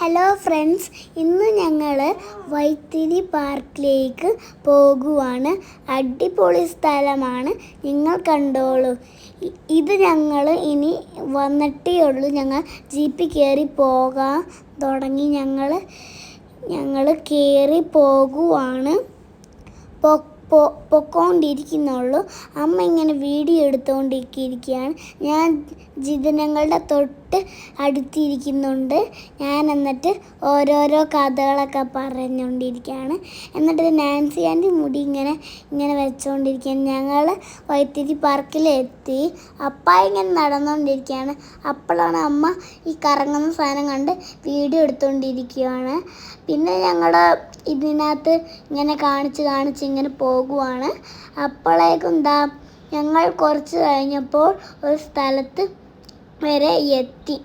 Hello friends ഇന്ന് ഞങ്ങൾ വൈത്തിരി പാർക്കിലേക്ക് പോകുവാണ്. അടിപൊളി സ്ഥലമാണ്. നിങ്ങൾ കണ്ടോളൂ. ഇത് ഞങ്ങൾ ഇനി വന്നിട്ടേ ഉള്ളൂ. ഞങ്ങൾ ജീപ്പിൽ കയറി പോകാൻ തുടങ്ങി. ഞങ്ങൾ ഞങ്ങൾ കയറി പോകുവാണ്. പൊക്കോണ്ടിരിക്കുന്നുള്ളൂ. അമ്മ ഇങ്ങനെ വീഡിയോ എടുത്തുകൊണ്ടിരിക്കുകയാണ് ഞാൻ ജിതനങ്ങളുടെ തൊട്ട് അടുത്തിരിക്കുന്നുണ്ട്. ഞാൻ എന്നിട്ട് ഓരോരോ കഥകളൊക്കെ പറഞ്ഞുകൊണ്ടിരിക്കുകയാണ്. എന്നിട്ട് നാൻസി ആന്റി മുടി ഇങ്ങനെ ഇങ്ങനെ വെച്ചുകൊണ്ടിരിക്കുകയാണ്. ഞങ്ങൾ വൈത്തിരി പാർക്കിലെത്തി. അപ്പ ഇങ്ങനെ നടന്നുകൊണ്ടിരിക്കുകയാണ്. അപ്പോഴാണ് അമ്മ ഈ കറങ്ങുന്ന സാധനം കണ്ട് വീഡിയോ എടുത്തുകൊണ്ടിരിക്കുകയാണ്. പിന്നെ ഞങ്ങൾ ഇതിനകത്ത് ഇങ്ങനെ കാണിച്ച് കാണിച്ച് ഇങ്ങനെ പോകുവാണ്. അപ്പോഴേക്കും എന്താ ഞങ്ങൾ കുറച്ച് കഴിഞ്ഞപ്പോൾ ഒരു സ്ഥലത്ത് വരെ എത്തി.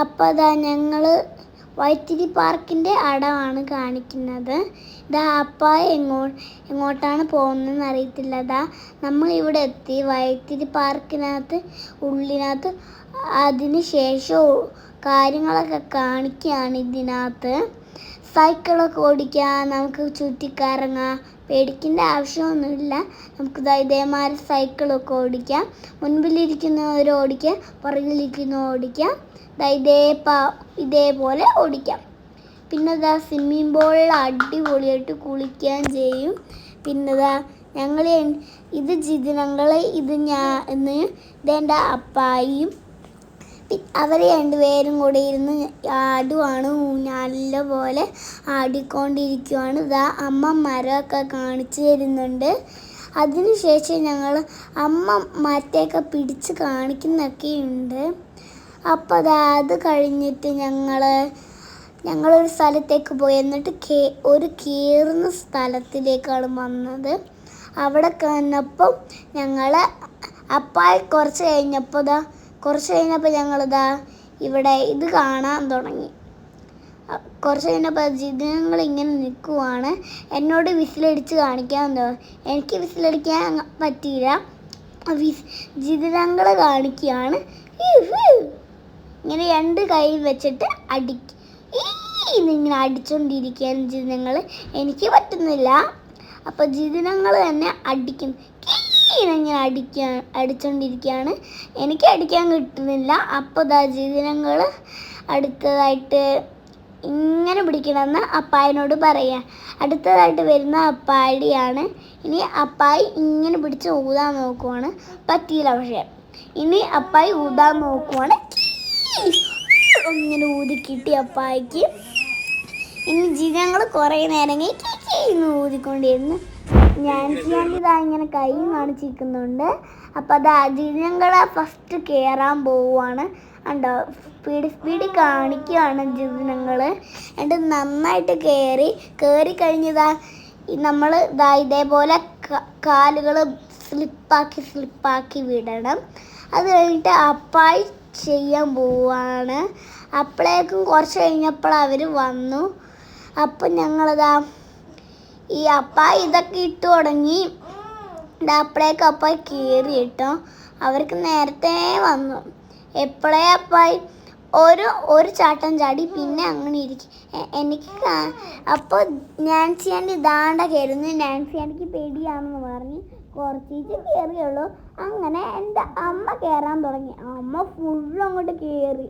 അപ്പോൾ അതാ ഞങ്ങൾ വൈത്തിരി പാർക്കിന്റെ അടമാണ് കാണിക്കുന്നത്. ഇതാ അപ്പ എങ്ങോ എങ്ങോട്ടാണ് പോകുന്നതെന്ന് അറിയത്തില്ല. ഇതാ നമ്മൾ ഇവിടെ എത്തി. വൈത്തിരി പാർക്കിനകത്ത് ഉള്ളിനകത്ത് അതിന് ശേഷം കാര്യങ്ങളൊക്കെ കാണിക്കുകയാണ് ഇതിനകത്ത്. സൈക്കിളൊക്കെ ഓടിക്കാം നമുക്ക് ചുറ്റിക്കറങ്ങാം പേടിക്കേണ്ട ആവശ്യമൊന്നുമില്ല. നമുക്ക് ഇതേമാതിരി സൈക്കിളൊക്കെ ഓടിക്കാം. മുൻപിലിരിക്കുന്നവർ ഓടിക്കാം പുറകിലിരിക്കുന്നവർ ഓടിക്കാം ഇതേ ഇതേപോലെ ഓടിക്കാം. പിന്നെ ഇതാ സ്വിമ്മിംഗ് പൂളിൽ അടിപൊളിയായിട്ട് കുളിക്കാൻ ചെയ്യും. പിന്നെ ഇതാ ഞങ്ങൾ ഇത് ജിതിനങ്ങളെ ഇത് ഞാൻ ഇതെന്റെ അപ്പായിയും അവർ രണ്ടുപേരും കൂടെ ഇരുന്ന് ആടുവാണ് നല്ല പോലെ ആടിക്കൊണ്ടിരിക്കുവാണ്. ഇതാ അമ്മ മരമൊക്കെ കാണിച്ചു തരുന്നുണ്ട്. അതിനുശേഷം ഞങ്ങൾ അമ്മ മറ്റേയൊക്കെ പിടിച്ച് കാണിക്കുന്നൊക്കെ ഉണ്ട്. അപ്പോൾ അതാ അത് കഴിഞ്ഞിട്ട് ഞങ്ങൾ ഞങ്ങളൊരു സ്ഥലത്തേക്ക് പോയി. എന്നിട്ട് കേ ഒരു കീറുന്ന സ്ഥലത്തിലേക്കാണ് വന്നത്. അവിടെ കന്നപ്പം ഞങ്ങൾ അപ്പായി കുറച്ച് കഴിഞ്ഞപ്പോൾ ദാ കുറച്ച് കഴിഞ്ഞപ്പോൾ ഞങ്ങളിതാ ഇവിടെ ഇത് കാണാൻ തുടങ്ങി. കുറച്ച് കഴിഞ്ഞപ്പോൾ ജിതങ്ങൾ ഇങ്ങനെ നിൽക്കുവാണ്. എന്നോട് വിസിലടിച്ച് കാണിക്കാൻ തോന്നുന്നു എനിക്ക് വിസിലടിക്കാൻ പറ്റിയില്ല. വിസ് ജിതങ്ങൾ കാണിക്കുകയാണ്. ഇങ്ങനെ രണ്ട് കൈ വെച്ചിട്ട് അടി ഇങ്ങനെ അടിച്ചുകൊണ്ടിരിക്കുകയാണ് ജിതങ്ങൾ എനിക്ക് പറ്റുന്നില്ല. അപ്പോൾ ജിതനങ്ങൾ തന്നെ അടിക്കും. ഇങ്ങനെ അടിക്കാൻ അടിച്ചുകൊണ്ടിരിക്കുകയാണ് എനിക്ക് അടിക്കാൻ കിട്ടുന്നില്ല അപ്പോൾ ദാ ജിതനങ്ങൾ അടുത്തതായിട്ട് ഇങ്ങനെ പിടിക്കണമെന്ന് അപ്പായനോട് പറയാം അടുത്തതായിട്ട് വരുന്ന അപ്പാടിയാണ് ഇനി അപ്പായി ഇങ്ങനെ പിടിച്ച് ഊതാൻ നോക്കുവാണ് പറ്റിയില്ല പക്ഷേ ഇനി അപ്പായി ഊതാൻ നോക്കുവാണ് ഇങ്ങനെ ഊതി കിട്ടി അപ്പായിക്ക് ഇനി ജീവിതങ്ങൾ കുറേ നേരം ഊതിക്കൊണ്ടിരുന്നു ഞാൻ ചെയ്യാൻ ഇതാ ഇങ്ങനെ കൈ കാണിച്ചിരിക്കുന്നുണ്ട്. അപ്പോൾ അത് അജിനങ്ങളെ ഫസ്റ്റ് കയറാൻ പോവുകയാണ് ഉണ്ടോ സ്പീഡ് സ്പീഡ് കാണിക്കുകയാണ് ജിനങ്ങൾ എന്നിട്ട് നന്നായിട്ട് കയറി കയറി കഴിഞ്ഞതാ നമ്മൾ ഇതാ ഇതേപോലെ കാലുകൾ സ്ലിപ്പാക്കി സ്ലിപ്പാക്കി വിടണം. അത് കഴിഞ്ഞിട്ട് അപ്പായി ചെയ്യാൻ പോവാണ് അപ്പോഴേക്കും കുറച്ച് കഴിഞ്ഞപ്പോൾ അവർ വന്നു. അപ്പം ഞങ്ങളിതാ ഈ അപ്പ ഇതൊക്കെ ഇട്ട് തുടങ്ങി. അപ്പളേക്ക് അപ്പ കയറി അവർക്ക് നേരത്തെ വന്നു. എപ്പോഴേ അപ്പായി? ഒരു ഒരു ചാട്ടം ചാടി പിന്നെ അങ്ങനെ ഇരിക്കും. എനിക്ക് അപ്പോൾ നാൻസി ആന്റി ഇതാണ്ട കയറുന്നു. നാൻസി ആന്റിക്ക് പേടിയാണെന്ന് പറഞ്ഞ് കുറച്ചിട്ട് കയറിയുള്ളൂ അങ്ങനെ എന്റെ അമ്മ കയറാൻ തുടങ്ങി. അമ്മ ഫുള്ളും അങ്ങോട്ട് കയറി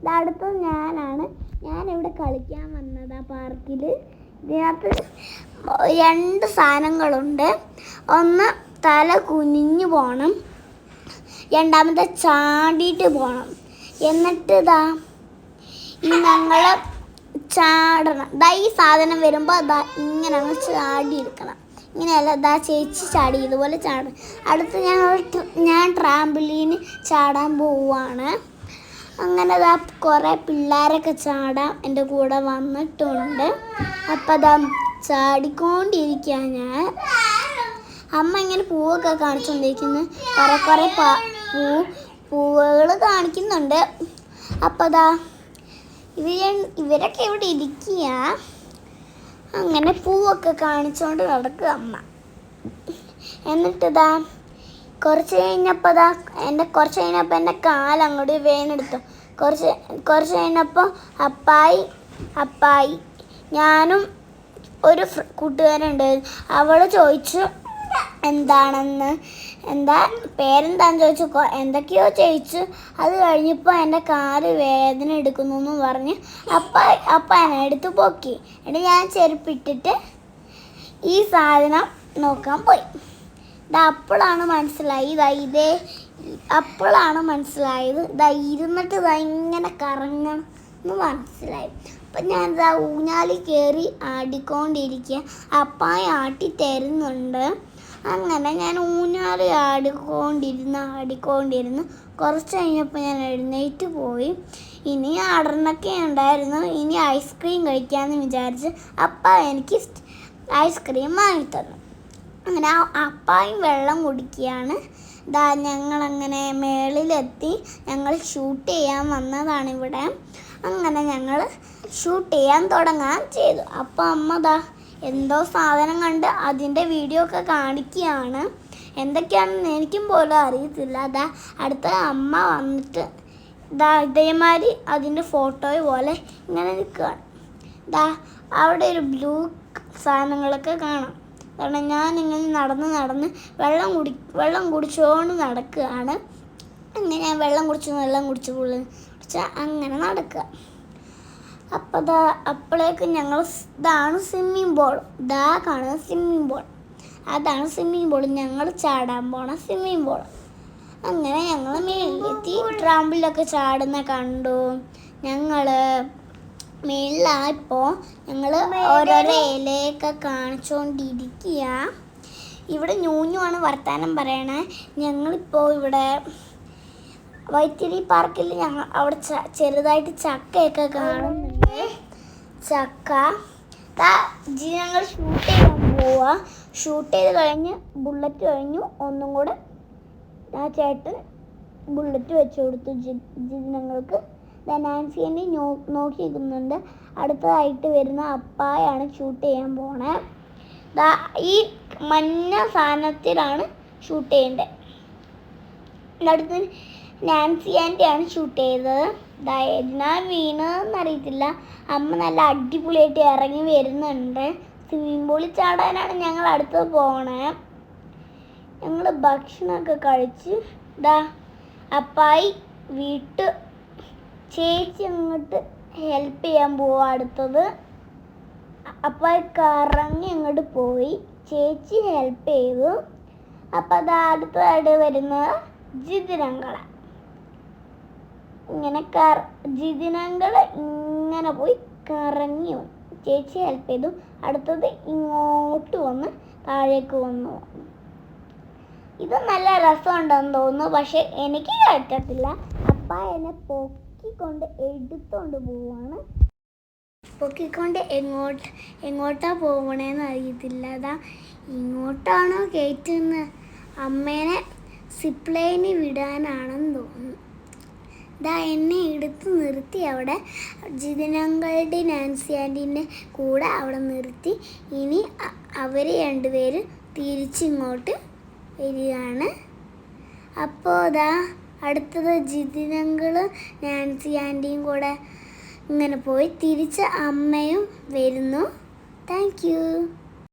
ഇതടുത്ത് ഞാനാണ്. ഞാനിവിടെ കളിക്കാൻ വന്നതാ പാർക്കിൽ ഇതിനകത്ത് രണ്ട് സാധനങ്ങളുണ്ട്. ഒന്ന് തല കുനിഞ്ഞു പോകണം രണ്ടാമത്തെ ചാടിയിട്ട് പോകണം എന്നിട്ട് ഇതാ ഈ ഞങ്ങൾ ചാടണം. ദാ ഈ സാധനം വരുമ്പോൾ ദാ ഇങ്ങനെ അങ്ങ് ചാടി എടുക്കണം ഇങ്ങനെയല്ല ദാ ചേച്ചി ചാടി ഇതുപോലെ ചാടണം അടുത്ത് ഞങ്ങൾ ഞാൻ ട്രാമ്പിളീന് ചാടാൻ പോവുകയാണ് അങ്ങനെ ദാ കുറേ പിള്ളേരൊക്കെ ചാടാം എന്റെ കൂടെ വന്നിട്ടുണ്ട്. അപ്പം ദാ ചാടിക്കൊണ്ടിരിക്കുക ഞാൻ അമ്മ ഇങ്ങനെ പൂവൊക്കെ കാണിച്ചുകൊണ്ടിരിക്കുന്നു കുറേ കുറേ പാ പൂവുകൾ കാണിക്കുന്നുണ്ട്. അപ്പോൾ അതാ ഇവരൊക്കെ ഇവിടെ ഇരിക്കുക അങ്ങനെ പൂവൊക്കെ കാണിച്ചുകൊണ്ട് നടക്കുക അമ്മ. എന്നിട്ടിതാ കുറച്ച് കഴിഞ്ഞപ്പോൾ ദാ എന്റെ കുറച്ച് കഴിഞ്ഞപ്പോൾ എന്റെ കാലങ്ങോട്ട് വേനെടുത്തു. കുറച്ച് കുറച്ച് കഴിഞ്ഞപ്പോൾ അപ്പായി അപ്പായി. ഞാനും ഒരു കൂട്ടുകാരുണ്ട് അവൾ ചോദിച്ചു എന്താണെന്ന്? എന്താ? പേരെന്താന്ന് ചോദിച്ചു. എന്തൊക്കെയോ ചോദിച്ചു. അത് കഴിഞ്ഞപ്പോൾ എന്റെ കാൽ വേദന എടുക്കുന്നു എന്ന് പറഞ്ഞ് അപ്പ അപ്പ എന്നെ എടുത്ത് പൊക്കി. എന്നിട്ട് ഞാൻ ചെരുപ്പിട്ടിട്ട് ഈ സാധനം നോക്കാൻ പോയി. ഇതാ അപ്പോഴാണ് മനസ്സിലായി. ഇതാ ഇതേ അപ്പോഴാണ് മനസ്സിലായത്. ഇതാ ഇരുന്നിട്ട് ഇതാ ഇങ്ങനെ കറങ്ങണം എന്ന് മനസ്സിലായി. അപ്പം ഞാൻ എന്താ ഊഞ്ഞാലി കയറി ആടിക്കൊണ്ടിരിക്കുക അപ്പായി ആട്ടി തരുന്നുണ്ട്. അങ്ങനെ ഞാൻ ഊഞ്ഞാലി ആടിക്കൊണ്ടിരുന്ന് ആടിക്കൊണ്ടിരുന്ന് കുറച്ച് കഴിഞ്ഞപ്പോൾ ഞാൻ എഴുന്നേറ്റ് പോയി. ഇനി ആടണൊക്കെ ഉണ്ടായിരുന്നു. ഇനി ഐസ്ക്രീം കഴിക്കാമെന്ന് വിചാരിച്ച് അപ്പ എനിക്ക് ഐസ്ക്രീം വാങ്ങി തന്നു. അങ്ങനെ അപ്പായും വെള്ളം കുടിക്കുകയാണ്. ഇതാ ഞങ്ങളങ്ങനെ മേളിലെത്തി. ഞങ്ങൾ ഷൂട്ട് ചെയ്യാൻ വന്നതാണ് ഇവിടെ. അങ്ങനെ ഞങ്ങൾ ഷൂട്ട് ചെയ്യാൻ തുടങ്ങാൻ ചെയ്തു. അപ്പോൾ അമ്മ ദാ എന്തോ സാധനം കണ്ട് അതിന്റെ വീഡിയോ ഒക്കെ കാണിക്കുകയാണ്. എന്തൊക്കെയാണെന്ന് എനിക്കും പോലും അറിയത്തില്ല. അതാ അടുത്ത അമ്മ വന്നിട്ട് ഇതാ ഇതേമാതിരി അതിന്റെ ഫോട്ടോ പോലെ ഇങ്ങനെ നിൽക്കുകയാണ്. ദാ അവിടെ ഒരു ബ്ലൂ സാധനങ്ങളൊക്കെ കാണാം. കാരണം ഞാൻ ഇങ്ങനെ നടന്ന് നടന്ന് വെള്ളം കുടി വെള്ളം കുടിച്ചുകൊണ്ട് നടക്കുകയാണ്. ഇങ്ങനെ ഞാൻ വെള്ളം കുടിച്ച് വെള്ളം കുടിച്ച് കുടിച്ച് അങ്ങനെ നടക്കുക. അപ്പോൾ ദാ അപ്പോഴേക്ക് ഞങ്ങൾ ഇതാണ് സ്വിമ്മിങ് പൂൾ ദാ കാണുന്ന സ്വിമ്മിങ് പൂൾ അതാണ് സ്വിമ്മിങ് പൂൾ ഞങ്ങൾ ചാടാൻ പോണ സ്വിമ്മിങ് പൂൾ അങ്ങനെ ഞങ്ങൾ മേളിലെത്തി ട്രാമ്പിലൊക്കെ ചാടുന്ന കണ്ടു. ഞങ്ങൾ മേളിലായപ്പോൾ ഞങ്ങൾ ഓരോരോ ഇലയൊക്കെ കാണിച്ചുകൊണ്ടിരിക്കുക ഇവിടെ ഞൂഞ്ഞുമാണ് വർത്താനം പറയണേ. ഞങ്ങളിപ്പോൾ ഇവിടെ വൈത്തിരി പാർക്കിൽ ഞങ്ങൾ അവിടെ ചെറുതായിട്ട് ചക്കയൊക്കെ കാണുന്നുണ്ട്. ചക്ക. ഞങ്ങൾ ഷൂട്ട് ചെയ്യാൻ പോവാ. ഷൂട്ട് ചെയ്ത് കഴിഞ്ഞ് ബുള്ളറ്റ് കഴിഞ്ഞു. ഒന്നും കൂടെ ആ ചേട്ടൻ ബുള്ളറ്റ് വെച്ച് കൊടുത്തു നാൻസി എന്നെ നോക്കി നിൽക്കുന്നുണ്ട് അടുത്തതായിട്ട് വരുന്ന അപ്പായാണ് ഷൂട്ട് ചെയ്യാൻ പോണേ. ഈ മഞ്ഞ സാധനത്തിലാണ് ഷൂട്ട് ചെയ്യേണ്ടത് അടുത്ത് നാൻസി ആന്റിയാണ് ഷൂട്ട് ചെയ്തത്. എന്നാ വീണെന്ന് അറിയത്തില്ല. അമ്മ നല്ല അടിപൊളിയായിട്ട് ഇറങ്ങി വരുന്നുണ്ട്. സ്വിമ്മിംഗ് പൂളിൽ ചാടാനാണ് ഞങ്ങൾ അടുത്ത് പോണേ. ഞങ്ങൾ ഭക്ഷണമൊക്കെ കഴിച്ച് ദാ അപ്പായി വീട്ട് ചേച്ചി അങ്ങോട്ട് ഹെൽപ്പ് ചെയ്യാൻ പോവാ അടുത്തത്. അപ്പായി കറങ്ങി അങ്ങോട്ട് പോയി. ചേച്ചി ഹെൽപ്പ് ചെയ്തു. അപ്പം അത് അടുത്തതായിട്ട് വരുന്നത് ജിതിനങ്ങള ഇങ്ങനെ കറ ഇങ്ങനെ പോയി കറങ്ങി ചേച്ചി ഹെൽപ്പ് ചെയ്തു. അടുത്തത് ഇങ്ങോട്ട് വന്ന് താഴേക്ക് വന്നു. ഇത് നല്ല രസമുണ്ടെന്ന് തോന്നുന്നു. പക്ഷെ എനിക്ക് പറ്റത്തില്ല അപ്പ എന്നെ പൊക്കിക്കൊണ്ട് എടുത്തോണ്ട് പോവാണ്. പൊക്കിക്കൊണ്ട് എങ്ങോട്ട് എങ്ങോട്ടാ പോകണേന്ന് അറിയത്തില്ല. അതാ ഇങ്ങോട്ടാണോ കയറ്റുന്നത് അമ്മേനെ സിപ്ലൈനി വിടാനാണെന്ന് തോന്നുന്നു. ഇതാ എന്നെ എടുത്ത് നിർത്തി അവിടെ. ജിതിനങ്ങളുടെ നാൻസി ആന്റീന്റെ കൂടെ അവിടെ നിർത്തി. ഇനി അവർ രണ്ടുപേരും തിരിച്ചിങ്ങോട്ട് വരികയാണ്. അപ്പോൾ ഇതാ അടുത്തത് ജിതിനങ്ങളും നാൻസി ആന്റിയും കൂടെ ഇങ്ങനെ പോയി തിരിച്ച് അമ്മയും വരുന്നു. താങ്ക്